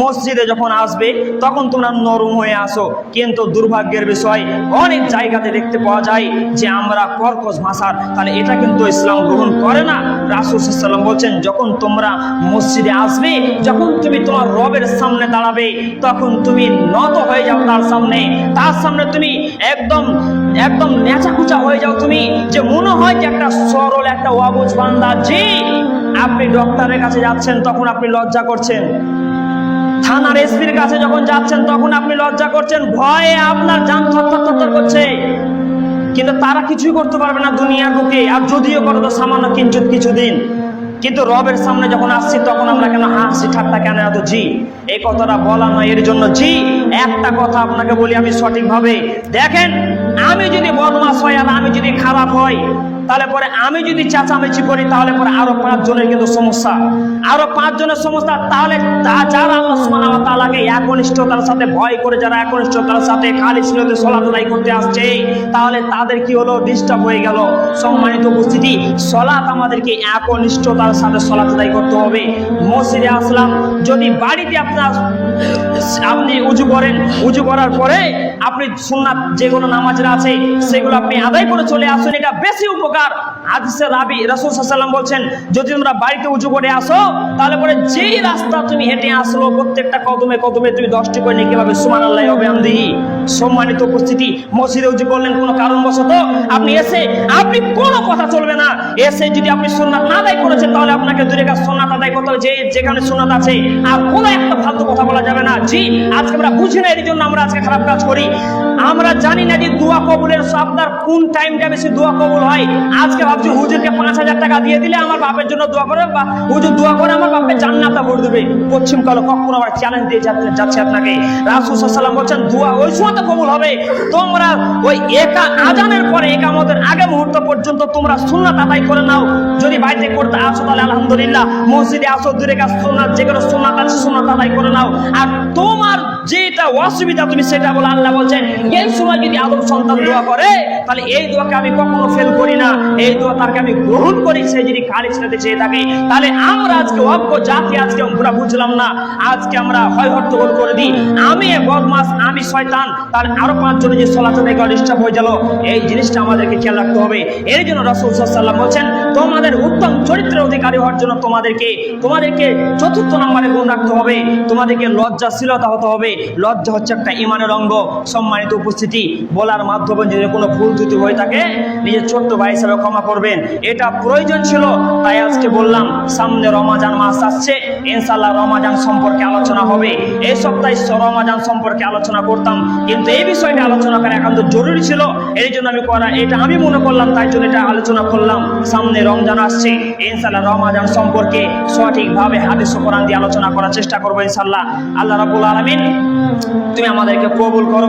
মসজিদে যখন আসবে, তখন তোমরা নরম হয়ে আসো। কিন্তু দুর্ভাগ্যের বিষয়, অনেক জায়গাতে দেখতে পাওয়া যায় যে আমরা কর্কশ ভাষার। তাহলে এটা কিন্তু ইসলাম গ্রহণ করে না। রাসুল সাল্লাম বলছেন, যখন তোমরা মসজিদে আসবে, যখন তুমি তোমার রবের সামনে দাঁড়াবে, তখন তুমি নত হয়ে যাও তার সামনে। তার সামনে তুমি একদম একদম নেচাকুচা হয়ে যাও তুমি, যে মনে হয় যে একটা সরল, একটা অবুজ বান্দা। যে আপনি ডক্টরের কাছে যাচ্ছেন, তখন আপনি লজ্জা করছেন। থানার এসপির কাছে যখন যাচ্ছেন, তখন আপনি লজ্জা করছেন। ভয়ে আপনার যান থরথর করছে। কিন্তু তারা কিছুই করতে পারবে না দুনিয়ার বুকে। আর যদিও করো তো সামান্য কিঞ্চিত কিছুদিন। কিন্তু রবের সামনে যখন আসছি, তখন আমরা কেন হাসি ঠাট্টা কেন এত জি? এই কথাটা বলা নয়, এর জন্য জি। একটা কথা আপনাকে বলি আমি সঠিকভাবে। দেখেন, আমি যদি বদমাস হয় আর আমি যদি খারাপ হয় তাহলে পরে আমি যদি চেঁচামেচি করি, তাহলে পরে আরও পাঁচজনের কিন্তু সমস্যা। আরও পাঁচজনের সমস্যা, তাহলে যারা একনিষ্ঠতার সাথে ভয় করে, যারা একনিষ্ঠতার সাথে খালিস নিয়তে সলাত আদায় করতে আসছে, তাহলে তাদের কি হলো? ডিস্টার্ব হয়ে গেল। সম্মানিত উপস্থিতি, সলাত আমাদেরকে একনিষ্ঠতার সাথে সলাত আদায় করতে হবে। মসজিদে আসলাম, যদি বাড়িতে আপনার আপনি উজু করেন, উজু করার পরে আপনি সুন্নাত যেগুলো নামাজরা আছে, সেগুলো আপনি আদায় করে চলে আসুন, এটা বেশি উপকার হাদিসে রাবি, রাসূল সাল্লাল্লাহু বলছেন, যদি তোমরা বাড়িতে উজু করে আসো, তাহলে পরে যেই রাস্তা তুমি হেঁটে আসলো, প্রত্যেকটা কদমে কদমে তুমি দশটি করে নিয়ে কীভাবে সুবহানাল্লাহি ওয়া বিহামদিহি। সম্মানিত উপস্থিতি, মসজিদে উজু করলেন কোনো কারণবশত আপনি এসে, আপনি কোনো কথা চলবে না। এসে যদি আপনি সুন্নাত না আদায় করেছেন, তাহলে আপনাকে দূরে কাজ সুন্নাত আদায় করতে হবে? যে যেখানে সুন্নাত আছে, আর কোনো একটা ফালতু কথা বলা যাবে জি আজকে আমরা বুঝি না এর জন্য আমরা আজকে খারাপ কাজ করি। আমরা জানি না যে দোয়া কবুলের আপনার কোন টাইমটা বেশি দোয়া কবুল হয়। আজকে ভাবছি হুজুরকে পাঁচ হাজার টাকা দিয়ে দিলে আমার বাপের জন্য দোয়া করে বা হুজুর দোয়া করে, আমার বাপের জান্নাতা ভরে পশ্চিমকালে পশ্চিম কালো কখনো আবার চ্যালেঞ্জ দিয়ে যাচ্ছে যাচ্ছে আপনাকে। রাসুল সাল্লাম বলছেন, দোয়া ওই সময় তো কবুল হবে। তোমরা ওই একা আজানের পরে একামতের আগে মুহূর্ত পর্যন্ত তোমরা সুন্নাত আদায় করে নাও। যদি বাড়িতে করতে আসো তাহলে আলহামদুলিল্লাহ। মসজিদে আসো, দূরে কাজ যে কোনো সুন্নাত আছে, সুন্নাত আদায় করে নাও। আর তোমার যেটা অসুবিধা তুমি সেটা বলে আল্লাহ বলছেন এই সময় যদি আদম সন্তান দোয়া করে, তাহলে এই দোয়াকে আমি কখনো ফেল করি না। এই দোয়া তাকে আমি গ্রহণ করি, সে যদি খালি ছেড়ে চেয়ে থাকে। তাহলে আমরা আজকে অজ্ঞ জাতি, আজকে আমরা বুঝলাম না। আজকে আমরা হয় হট্টগোল করে দিই। আমি বদমাস, আমি শয়তান। তাহলে আরও পাঁচজনে যে সলাতে দেখে ডিস্টার্ব হয়ে গেল। এই জিনিসটা আমাদেরকে খেয়াল রাখতে হবে। এর জন্য রসুল সাল্লাম বলছেন, তোমাদের উত্তম চরিত্রের অধিকারী হওয়ার জন্য তোমাদেরকে তোমাদেরকে চতুর্থ নম্বরে গুণ রাখতে হবে। তোমাদেরকে লজ্জাশীলতা হতে হবে। লজ্জা হচ্ছে একটা ইমানের অঙ্গ, সম্মানিত উপস্থিতি। বলার মাধ্যমে যদি কোনো ভুল ত্রুটি হয়ে থাকে, নিজের ছোট্ট ভাই হিসাবে ক্ষমা করবেন। এটা প্রয়োজন ছিল, তাই আজকে বললাম, সামনে রমাজান মাস আসছে ইনশাল্লাহ রমাজান সম্পর্কে আলোচনা হবে। এই সপ্তাহে রমাজান সম্পর্কে আলোচনা করতাম, কিন্তু এই বিষয়টা আলোচনা করা একান্ত জরুরি ছিল। এই জন্য আমি করা, এটা আমি মনে করলাম, তাই জন্য এটা আলোচনা করলাম। সামনে রমজান আসছে ইনশাল্লাহ রমাজান সম্পর্কে সঠিকভাবে হাদিস কোরআন দিয়ে আলোচনা করার চেষ্টা করব ইনশাল্লাহ আল্লাহ রাবুল আলমিন তুমি আমাদেরকে কবুল করো।